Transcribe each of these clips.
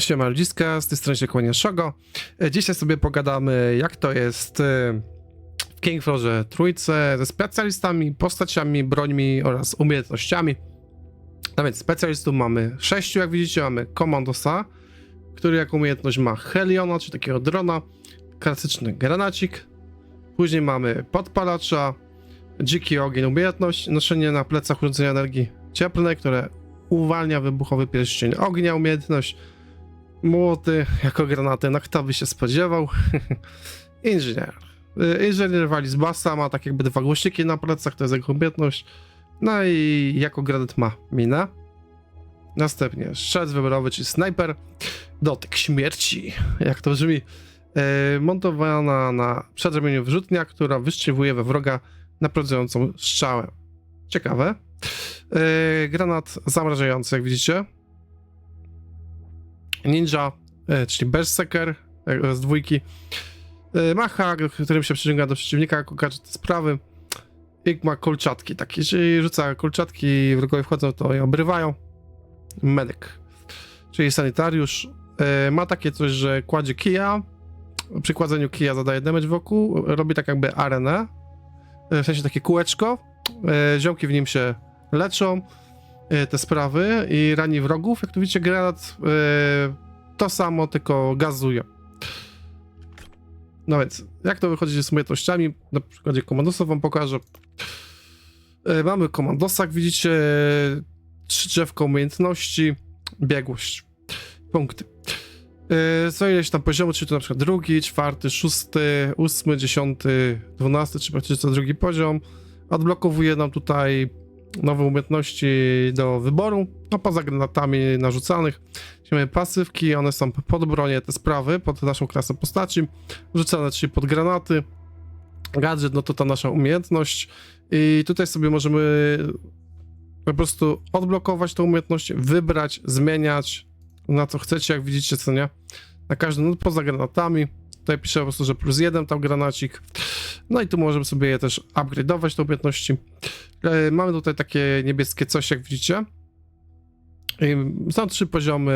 Siema ludziska, z tej strony się kłania Szogo. E, Dzisiaj sobie pogadamy, jak to jest e, w Kingfrorze trójce ze specjalistami, postaciami, brońmi oraz umiejętnościami. A więc specjalistów mamy sześciu, jak widzicie, mamy Komandosa, który jako umiejętność ma Heliona, czyli takiego drona, klasyczny granacik. Później mamy podpalacza, dziki ogień, umiejętność, noszenie na plecach urządzenia energii cieplnej, które uwalnia wybuchowy pierścień ognia, umiejętność, młoty jako granaty, no kto by się spodziewał. Inżynier. Y, Inżynier wali z basa, ma tak jakby dwa głośniki na plecach, to jest jego umiejętność. No i jako granat ma minę. Następnie strzelec wyborowy, czyli snajper. Dotyk śmierci, jak to brzmi. Y, Montowana na przedramieniu wrzutnia, która wystrzeliwuje we wroga naprowadzającą strzałę. Ciekawe. Y, Granat zamrażający, jak widzicie. Ninja, e, czyli Berserker e, z dwójki. E, Macha, którym się przyciąga do przeciwnika, jako gadżet sprawy. I ma kolczatki takie, czyli rzuca kolczatki, wrogowie wchodzą, to je obrywają. Medyk, czyli sanitariusz. Ma takie coś, że kładzie kija, przy kładzeniu kija zadaje damage wokół, robi tak jakby arenę, w sensie takie kółeczko, ziomki w nim się leczą, te sprawy i rani wrogów. Jak tu widzicie, granat to samo, tylko gazuje. No więc, jak to wychodzi z umiejętnościami? Na przykładzie komandosa wam pokażę. E, Mamy komandosa, jak widzicie, trzy drzewko umiejętności, biegłość, punkty. E, Co ileś tam poziomu, czyli to na przykład drugi, czwarty, szósty, ósmy, dziesiąty, dwunasty, czy praktycznie co drugi poziom. Odblokowuje nam tutaj nowe umiejętności do wyboru, no poza granatami narzucanych. Mamy pasywki, one są pod bronię, te sprawy, pod naszą klasę postaci, rzucane czyli pod granaty. Gadżet, no to ta nasza umiejętność i tutaj sobie możemy po prostu odblokować tą umiejętność, wybrać, zmieniać na co chcecie, jak widzicie, co nie. Na każdym, no poza granatami. Tutaj piszę po prostu, że plus jeden tam granacik. No i tu możemy sobie je też upgrade'ować te umiejętności. E, Mamy tutaj takie niebieskie coś, jak widzicie. Są trzy poziomy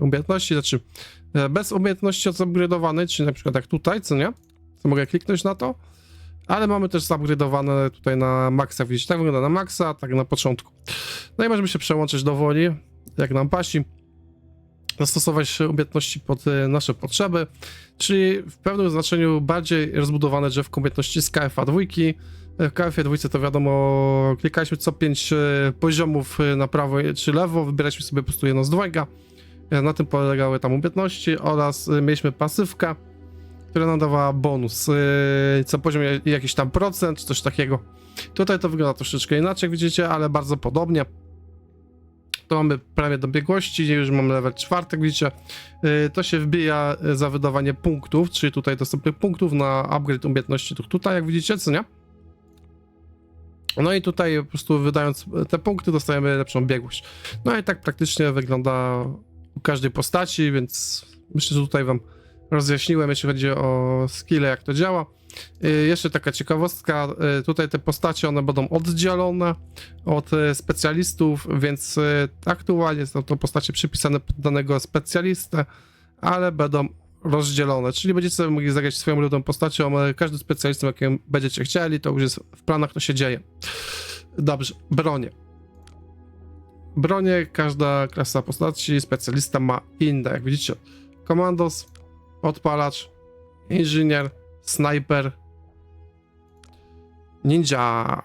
umiejętności, znaczy e, bez umiejętności upgrade'owanej, czyli na przykład jak tutaj, co nie? To mogę kliknąć na to. Ale mamy też upgrade'owane tutaj na maksa, widzicie? Tak wygląda na maksa, tak na początku. No i możemy się przełączyć do woli, jak nam pasi. Zastosować umiejętności pod e, nasze potrzeby, czyli w pewnym znaczeniu bardziej rozbudowane drzewko umiejętności z KFA dwójki. W KFA dwójce to wiadomo, klikaliśmy co 5 poziomów e, na prawo czy lewo, wybieraliśmy sobie po prostu jedno z dwojga. E, Na tym polegały tam umiejętności oraz e, mieliśmy pasywkę, która nam dawała bonus. e, Co poziom jakiś tam procent, czy coś takiego. Tutaj to wygląda troszeczkę inaczej, jak widzicie, ale bardzo podobnie. To mamy premię do biegłości, już mamy level czwarty, jak widzicie. E, To się wbija e, za wydawanie punktów, czyli tutaj dostępnych punktów na upgrade umiejętności tu- tutaj, jak widzicie, co nie? No i tutaj po prostu wydając te punkty dostajemy lepszą biegłość. No i tak praktycznie wygląda u każdej postaci, więc myślę, że tutaj wam rozjaśniłem, jeśli chodzi o skille, jak to działa. Y, Jeszcze taka ciekawostka, y, tutaj te postacie, one będą oddzielone od y, specjalistów, więc aktualnie są to postacie przypisane pod danego specjalistę, ale będą rozdzielone, czyli będziecie sobie mogli zagrać swoją ludą postacią, ale każdy specjalistą, jakim będziecie chcieli, to już jest w planach, to się dzieje. Dobrze, bronie. Bronie, każda klasa postaci, specjalista ma inne, jak widzicie. Komandos, odpalacz, inżynier, snajper, ninja,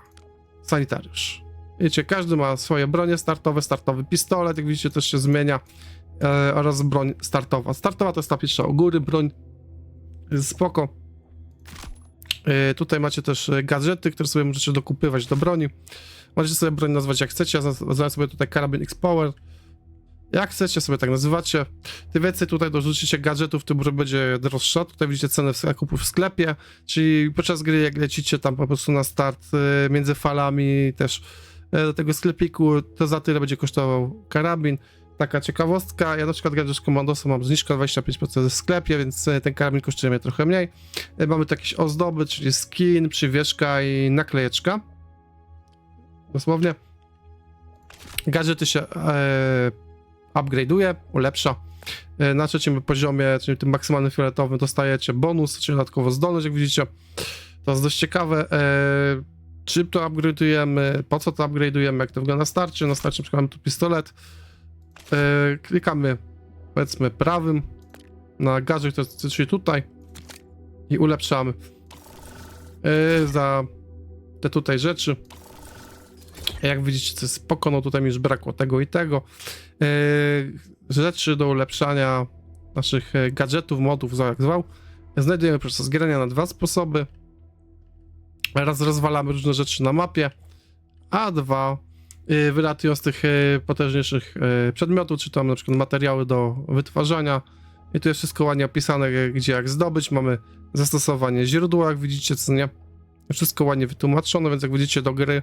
sanitariusz. Wiecie, każdy ma swoje bronie startowe, startowy pistolet, jak widzicie też się zmienia e, oraz broń startowa. Startowa to jest ta pierwsza u góry broń, jest spoko. E, tutaj macie też e, gadżety, które sobie możecie dokupywać do broni. Możecie sobie broń nazwać jak chcecie, ja naz- nazwałem sobie tutaj karabin X-Power. Jak chcecie sobie tak nazywacie. Tym więcej tutaj dorzucicie gadżetów, tym będzie droższa. Tutaj widzicie cenę w zakupu w sklepie, czyli podczas gry jak lecicie tam po prostu na start e, między falami też e, do tego sklepiku, to za tyle będzie kosztował karabin. Taka ciekawostka, ja na przykład gadżet Commandosa mam zniżkę 25% w sklepie, więc ten karabin kosztuje mnie trochę mniej. E, Mamy tu jakieś ozdoby, czyli skin, przywieszka i naklejeczka. Dosłownie. Gadżety się e, upgrade'uje, ulepsza. E, Na trzecim poziomie, czyli tym maksymalnym fioletowym, dostajecie bonus, czyli dodatkowo zdolność, jak widzicie. To jest dość ciekawe. E, to upgrade'ujemy, po co to upgrade'ujemy, jak to wygląda na starcie. Na starcie na przykład mamy tu pistolet. E, Klikamy, powiedzmy, prawym na gadżet, to jest tutaj i ulepszamy. E, Za te tutaj rzeczy. Jak widzicie, to jest spoko, no tutaj mi już brakło tego i tego. E, Rzeczy do ulepszania naszych e, gadżetów, modów, jak zwał, znajdujemy podczas grania na dwa sposoby. Raz rozwalamy różne rzeczy na mapie, a dwa wylatują z tych y, potężniejszych y, przedmiotów, czy tam na przykład materiały do wytwarzania. I tu jest wszystko ładnie opisane, y, gdzie jak zdobyć. Mamy zastosowanie źródła, jak widzicie, co nie. Wszystko ładnie wytłumaczone, więc jak widzicie do gry,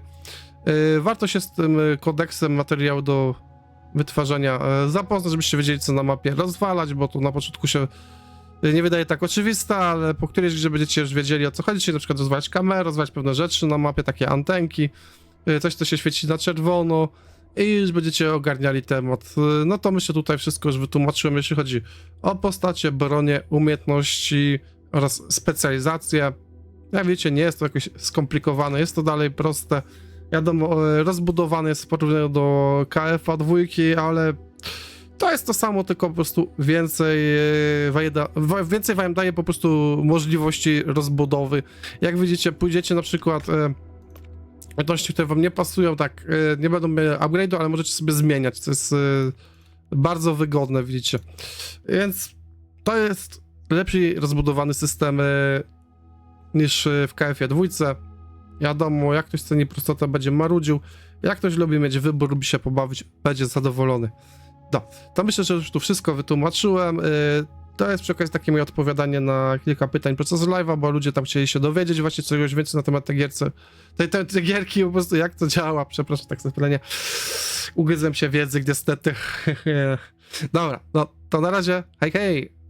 y, warto się z tym y, kodeksem materiału do wytwarzania y, zapoznać, żebyście wiedzieli, co na mapie rozwalać, bo tu na początku się nie wydaje tak oczywista, ale po którejś grze będziecie już wiedzieli o co chodzi, czyli na przykład rozwalać kamerę, rozwalać pewne rzeczy na mapie, takie antenki, y, coś co się świeci na czerwono i już będziecie ogarniali temat. Y, No to myślę tutaj wszystko już wytłumaczyłem, jeśli chodzi o postacie, bronie, umiejętności oraz specjalizację. Jak wiecie, nie jest to jakieś skomplikowane, jest to dalej proste. Wiadomo, y, rozbudowane jest w porównaniu do KF-a dwójki, ale to jest to samo, tylko po prostu więcej e, więcej wam daje po prostu możliwości rozbudowy. Jak widzicie, pójdziecie na przykład wartości, które wam nie pasują, tak, e, nie będą miały upgrade'u, ale możecie sobie zmieniać, co jest e, bardzo wygodne, widzicie. Więc to jest lepiej rozbudowany system e, niż w KF-ie dwójce. Wiadomo, jak ktoś ceni prostotę, będzie marudził. Jak ktoś lubi mieć wybór, lubi się pobawić, będzie zadowolony. No, to myślę, że już tu wszystko wytłumaczyłem. To jest przy okazji takie moje odpowiadanie na kilka pytań podczas live'a, bo ludzie tam chcieli się dowiedzieć właśnie czegoś więcej na temat tej gierce. Tej, tej, tej gierki, po prostu jak to działa. Przepraszam, tak zapylenie. Ugryzłem się wiedzy, niestety. Dobra, no to na razie. Hej, hej!